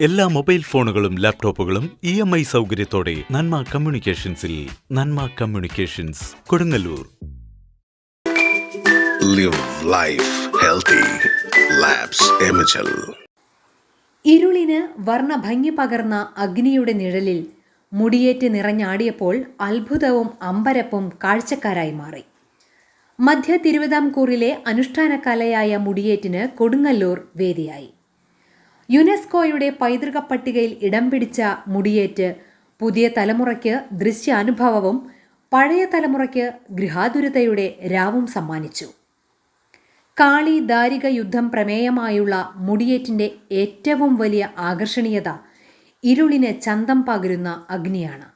എല്ലാ മൊബൈൽ ഫോണുകളും ലാപ്ടോപ്പുകളും ഇ എം ഐ സൗകര്യത്തോടെ Nanma കമ്മ്യൂണിക്കേഷൻസിൽ Nanma communications Kodungallur. Live life healthy. ഇരുളിന് വർണഭംഗി പകർന്ന അഗ്നിയുടെ നിഴലിൽ മുടിയേറ്റ് നിറഞ്ഞാടിയപ്പോൾ അത്ഭുതവും അമ്പരപ്പും കാഴ്ചക്കാരായി മാറി. മധ്യ തിരുവിതാംകൂറിലെ അനുഷ്ഠാന കലയായ മുടിയേറ്റിന് കൊടുങ്ങല്ലൂർ വേദിയായി. യുനെസ്കോയുടെ പൈതൃക പട്ടികയിൽ ഇടം പിടിച്ച മുടിയേറ്റ് പുതിയ തലമുറയ്ക്ക് ദൃശ്യാനുഭവവും പഴയ തലമുറയ്ക്ക് ഗൃഹാതുരതയുടെ രാവും സമ്മാനിച്ചു. കാളി ദാരിക യുദ്ധം പ്രമേയമായുള്ള മുടിയേറ്റിന്റെ ഏറ്റവും വലിയ ആകർഷണീയത ഇരുളിന് ചന്തം പകരുന്ന അഗ്നിയാണ്.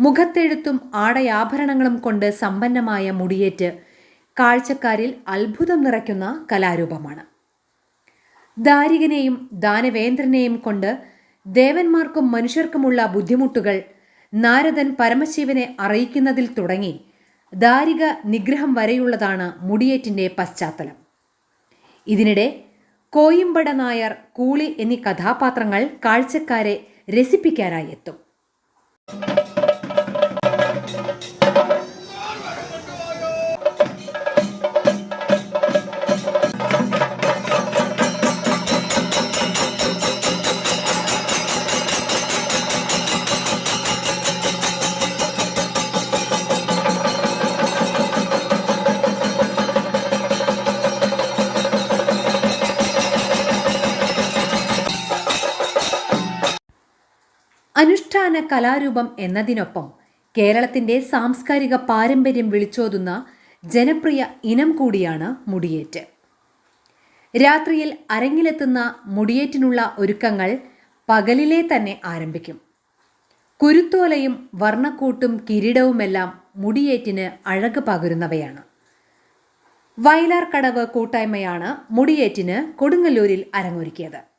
മുഖത്തെഴുത്തും ആടയാഭരണങ്ങളും കൊണ്ട് സമ്പന്നമായ മുടിയേറ്റ് കാഴ്ചക്കാരിൽ അത്ഭുതം നിറയ്ക്കുന്ന കലാരൂപമാണ്. ദാരികനെയും ദാനവേന്ദ്രനെയും കൊണ്ട് ദേവന്മാർക്കും മനുഷ്യർക്കുമുള്ള ബുദ്ധിമുട്ടുകൾ നാരദൻ പരമശിവനെ അറിയിക്കുന്നതിൽ തുടങ്ങി ദാരിക നിഗ്രഹം വരെയുള്ളതാണ് മുടിയേറ്റിന്റെ പശ്ചാത്തലം. ഇതിനിടെ കോയിമ്പട നായർ കൂളി എന്നീ കഥാപാത്രങ്ങൾ കാഴ്ചക്കാരെ രസിപ്പിക്കാനായി എത്തും. അനുഷ്ഠാന കലാരൂപം എന്നതിനൊപ്പം കേരളത്തിന്റെ സാംസ്കാരിക പാരമ്പര്യം വിളിച്ചോതുന്ന ജനപ്രിയ ഇനം കൂടിയാണ് മുടിയേറ്റ്. രാത്രിയിൽ അരങ്ങിലെത്തുന്ന മുടിയേറ്റിനുള്ള ഒരുക്കങ്ങൾ പകലിലെ തന്നെ ആരംഭിക്കും. കുരുത്തോലയും വർണക്കൂട്ടും കിരീടവുമെല്ലാം മുടിയേറ്റിന് അഴക് പകരുന്നവയാണ്. വയലാർ കടവ് കൂട്ടായ്മയാണ് മുടിയേറ്റിന് കൊടുങ്ങല്ലൂരിൽ അരങ്ങൊരുക്കിയത്.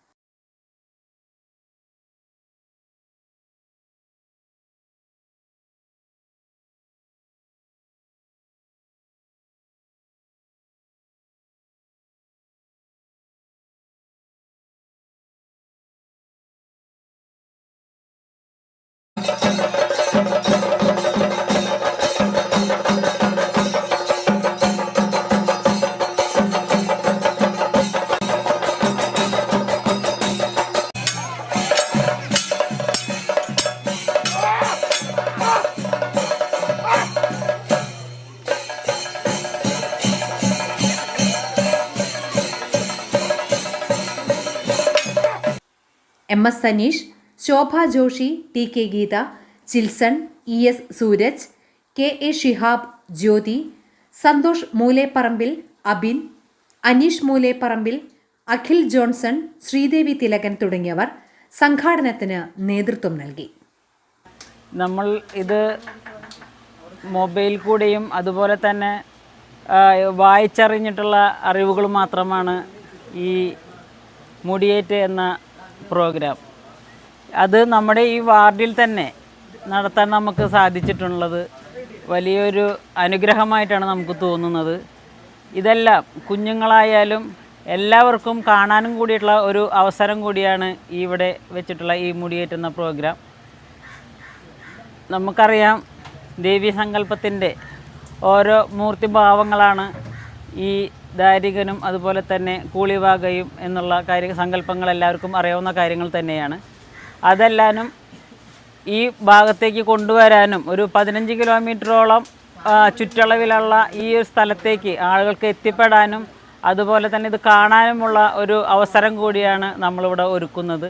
M S Saneesh Shobha Joshy T K Geetha Chilson E S Sooraj K A Shihab Jyothi Santhosh Moolepparambil Abin Aneesh Moolepparambil Akhil Johnson Sreedevi Thilakan തുടങ്ങിയവർ സംഘാടനത്തിന് നേതൃത്വം നൽകി. നമ്മൾ ഇത് മൊബൈൽ കൂടെയും അതുപോലെ തന്നെ വായിച്ചറിഞ്ഞിട്ടുള്ള അറിവുകൾ മാത്രമാണ് ഈ മുടിയേറ്റ് എന്ന പ്രോഗ്രാം. അത് നമ്മുടെ ഈ വാർഡിൽ തന്നെ നടത്താൻ നമുക്ക് സാധിച്ചിട്ടുള്ളത് വലിയൊരു അനുഗ്രഹമായിട്ടാണ് നമുക്ക് തോന്നുന്നത്. ഇതെല്ലാം കുഞ്ഞുങ്ങളായാലും എല്ലാവർക്കും കാണാനും കൂടിയിട്ടുള്ള ഒരു അവസരം കൂടിയാണ് ഇവിടെ വെച്ചിട്ടുള്ള ഈ മുടിയേറ്റുന്ന പ്രോഗ്രാം. നമുക്കറിയാം ദേവീ സങ്കല്പത്തിന്റെ ഓരോ മൂർത്തിഭാവങ്ങളാണ് ഈ ദാരികനും അതുപോലെ തന്നെ കൂളിവാകയും എന്നുള്ള കാര്യ സങ്കല്പങ്ങൾ എല്ലാവർക്കും അറിയാവുന്ന കാര്യങ്ങൾ തന്നെയാണ്. അതെല്ലാനും ഈ ഭാഗത്തേക്ക് കൊണ്ടുവരാനും ഒരു പതിനഞ്ച് കിലോമീറ്ററോളം ചുറ്റളവിലുള്ള ഈ ഒരു സ്ഥലത്തേക്ക് ആളുകൾക്ക് എത്തിപ്പെടാനും അതുപോലെ തന്നെ ഇത് കാണാനുമുള്ള ഒരു അവസരം കൂടിയാണ് നമ്മളിവിടെ ഒരുക്കുന്നത്.